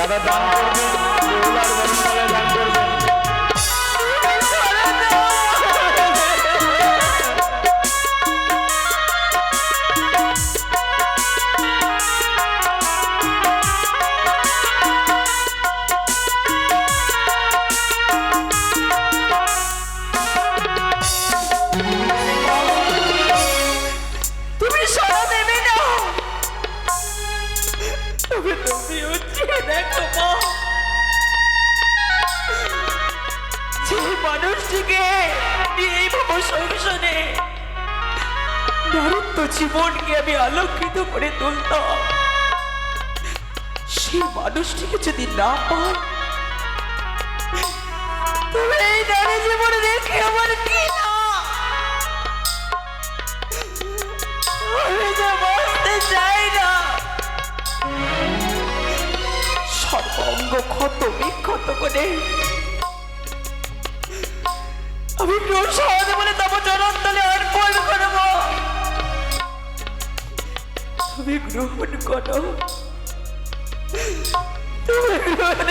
যারা দান করবেন দান করবেন মানুষটিকে নিয়ে এই সংসারে জীবনকে আমি আলোকিত করে তুলতাম। সেই মানুষটিকে যদি না পাই, তবে এই নারী জীবন দেখে আমার কি না। না ক্ষত বিক্ষত করে আমি প্রসাদ বলে তব জনতলে অর্পণ করব। তুমি গ্রহণ করো। তুমি গ্রহণ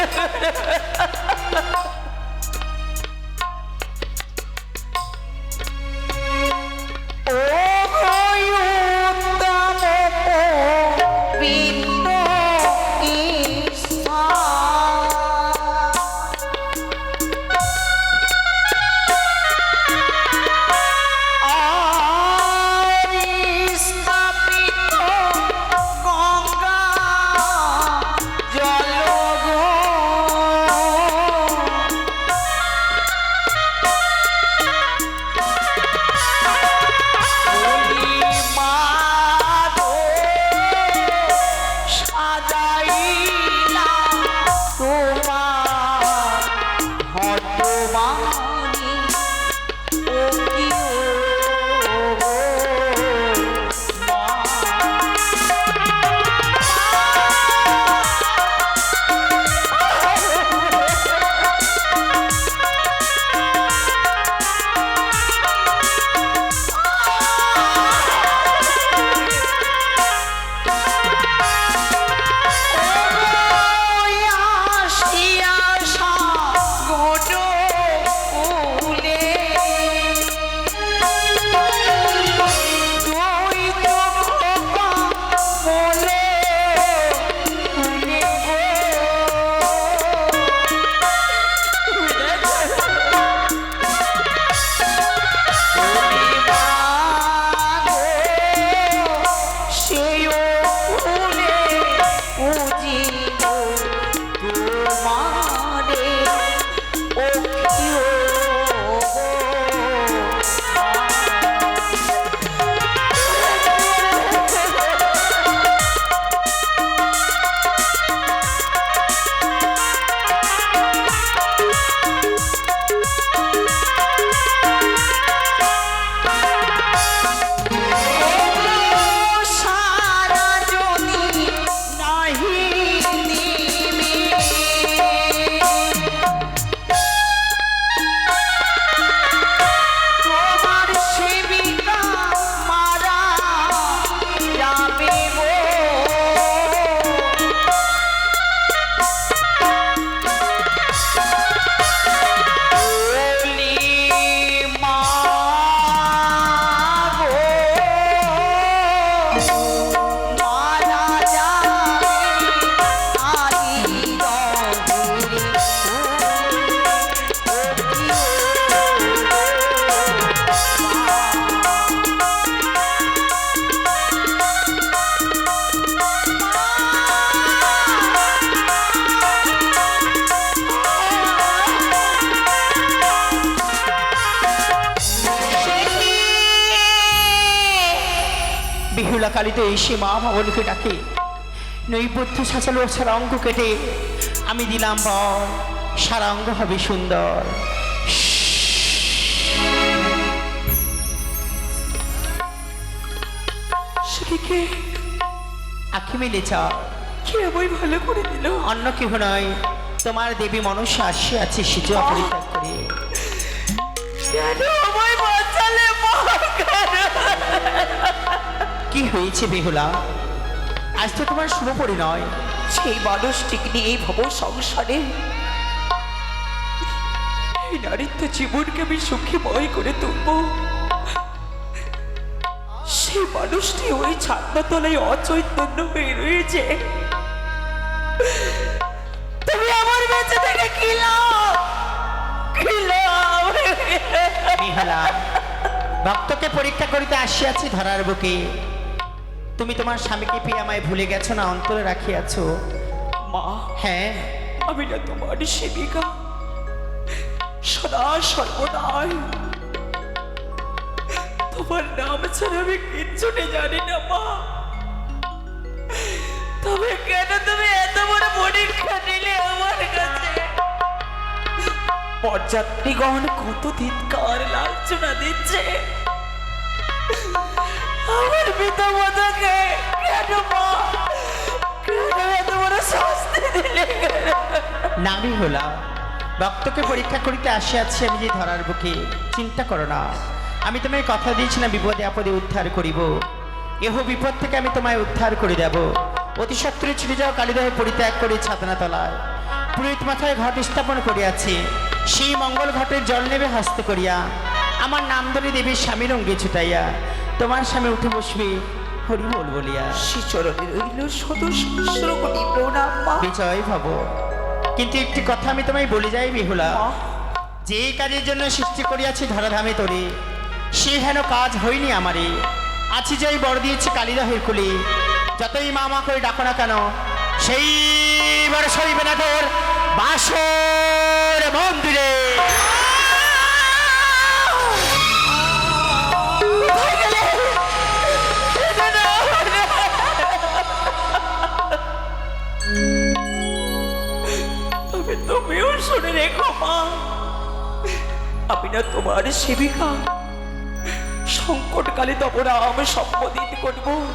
কালিতে এসে মা ভবনকে ডাকে। নৈবদ্য সাজালো সারাঙ্গ কেটে। আমি দিলাম বর সারাঙ্গ হবে সুন্দর। সেদিকে আখি মেলে কে আমায় ভালো করে দিল। অন্য কেহ নয় তোমার দেবী মনসা আসি আছে সিজু পরিত্যাগ করে। কি হয়েছে বেহুলা? আজ তো তোমার শুভ পরিণয় সেই মানুষটিকে নিয়ে ভব সংসারে। এই জীবনকে আমি সুখীময় করে তুলব। সেই মানুষটি ওই তলায় অচৈতন্য হয়ে রয়েছে। তুমি আমার বেঁচে থেকে কি লাভ? কি লাভ? বেহুলা ভক্তকে পরীক্ষা করিতে আসিয়াছি ধরার বুকে। তুমি তোমার স্বামীকে পেয়ে আমায় ভুলে গেছো না অন্তরে রাখিয়াছো? মা হ্যাঁ। আমি না তোমার সেবিকা। সদা সর্বদাই। তোমার নাম ছাড়া আমি কিচ্ছুটি জানি না মা। তবে কেন তুমি এত বড় পরীক্ষা নিলে আমার কাছে? পর্যাত্রীগণ কত ধিৎকার লাঞ্ছনা দিচ্ছে। আমার পিতা মাতাকে নামি হলাম। ভক্তকে পরীক্ষা করিতে আসিয়াছি আমি যে ধরার বুকে। চিন্তা করো না। আমি তোমায় কথা দিয়েছিলাম বিপদে আপদে উদ্ধার করিব। এহ বিপদ থেকে আমি তোমায় উদ্ধার করে দেব। অতি সত্তরে ছুটে যাও কালীদহে পরিত্যাগ করে ছাতনা তলায় পুরোহিত মাথায় ঘট স্থাপন করিয়াছে। সেই মঙ্গল ঘটের জল নেবে হস্তে করিয়া। আমার নাম ধরে দেবীর স্বামীর অঙ্গে ছুটাইয়া। তোমার স্বামী উঠে বসবে হরি বল বলিয়া। শ্রীচরণে রইল শত সহস্র কোটি প্রণাম বিজয় ভব। কিন্তু একটি কথা আমি তোমায় বলে যাই বিহুলা। যে কাজের জন্য সৃষ্টি করিয়াছি ধরাধামে তোরে সে হেন কাজ হয়নি আমারে। আছি যাই বর দিয়েছি কালিদাহের কুলে যতই মা মা করে ডাকো না কেন সেই বড় সইবে না তোর বাসর মন্দিরে শুনে রেখো, মা। আমি না তোমার সেবিকা। সংকটকালে তবরা আমি সম্বোধিত করব।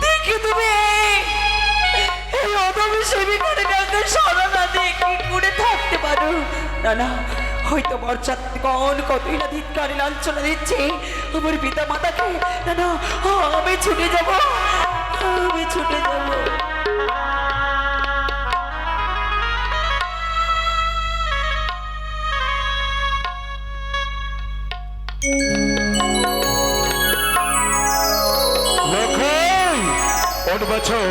দেখি তুমি, এই- এই সেবিকার ডাকে সারা দিয়ে কি থাকতে পারো? না না, হয়তো বরযাত্রীগণ কতই না ধিৎকারে লাঞ্ছনা দিচ্ছে। আমার পিতা মাতাকে না না, আমি ছুটে যাব, আমি ছুটে যাব। ওর বছর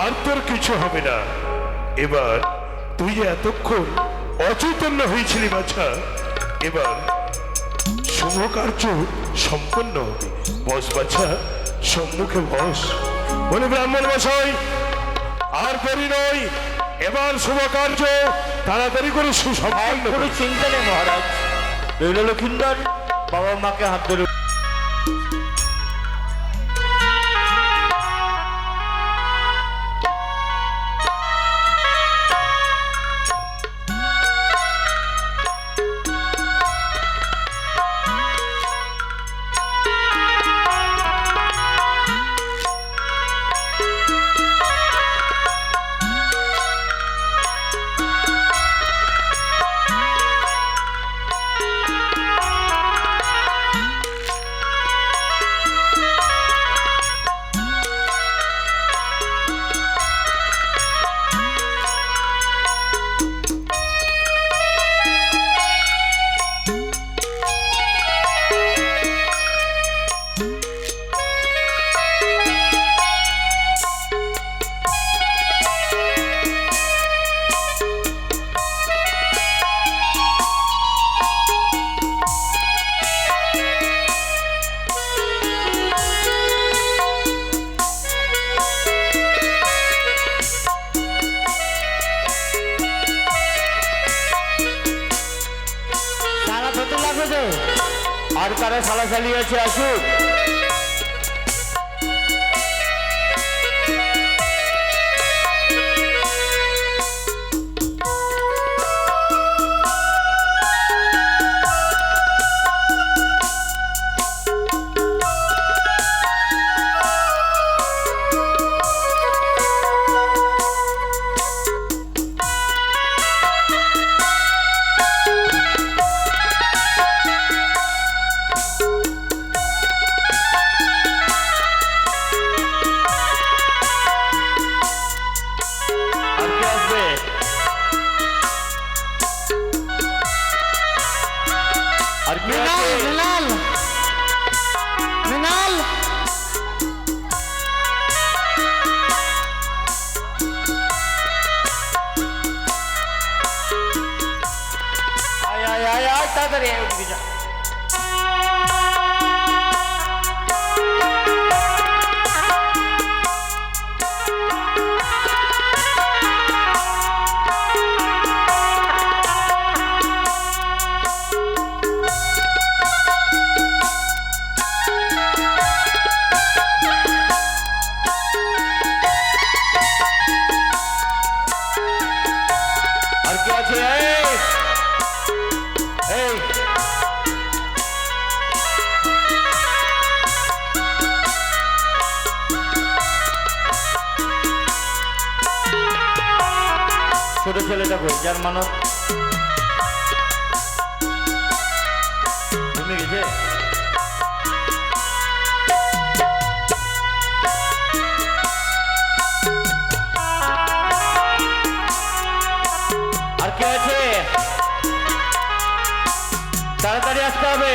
আর তোর কিছু হবে না। এবার তুই যে এতক্ষণ অচৈতন্য হয়েছিলি বাছা এবার শুভ কার্য সম্পন্ন হবে। বস বাছা সম্মুখে বস। বলে ব্রাহ্মণ মশাই আর দেরি নয় এবার শুভ কার্য তাড়াতাড়ি করে সুসম্পন্ন করো। চিন্তা নেই মহারাজ। রইল লক্ষিন্দর বাবা মাকে হাত ধরে সারা হতে লাগবে তো আর কারা সালা চালিয়েছে আসুক। আয় আয় তাড়াতাড়ি আয় ওদিকে যা আর কে আছে এই ছোট ছেলেটা কই যার আর তাড়াতাড়ি আসতে হবে।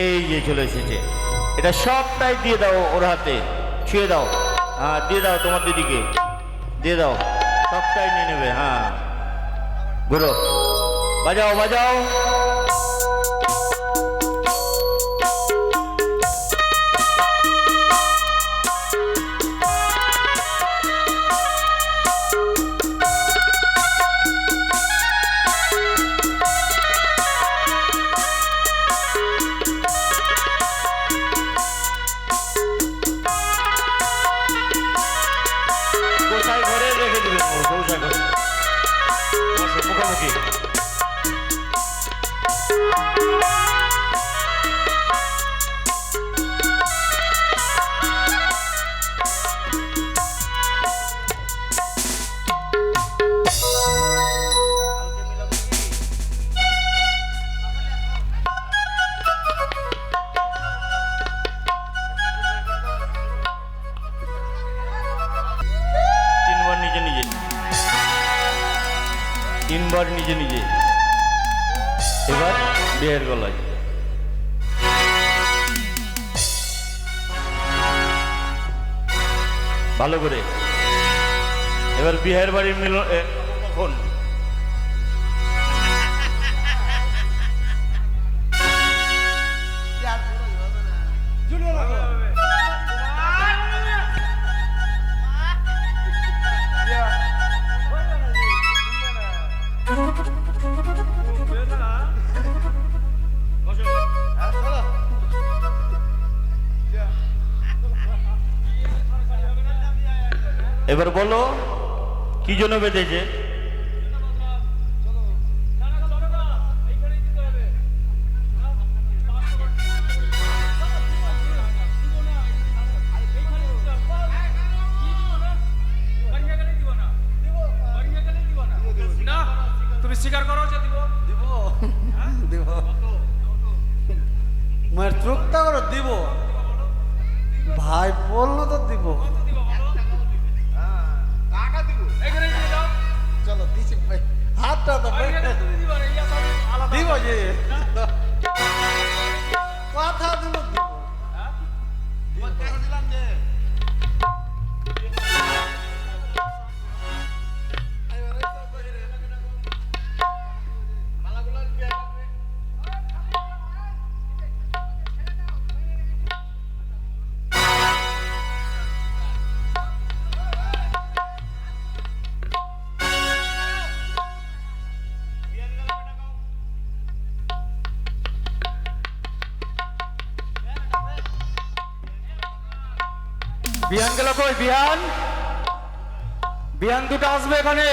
এই যে চলে এসেছে। এটা সবটাই দিয়ে দাও ওর হাতে। ছুঁয়ে দাও। হ্যাঁ দিয়ে দাও তোমার দিদিকে। দিয়ে দাও। সবটাই নিয়ে নেবে হ্যাঁ। ঘুরো। বাজাও বাজাও। তিনবার নিজে নিজে। এবার বিয়ের গলায়। ভালো করে। এবার বিহার বাড়ির মিলন কখন জন্য বেঁধেছে। না তুমি স্বীকার করো যে দিব। দিব। মায়ের চোখটা করে দিব। ভাই বলল তো দিব চলো দিছি ভাই। হাতটা তো দিবা না যে। কথা দিব বিহান গেল কই বিহান। বিহান দুটো আসবে এখানে।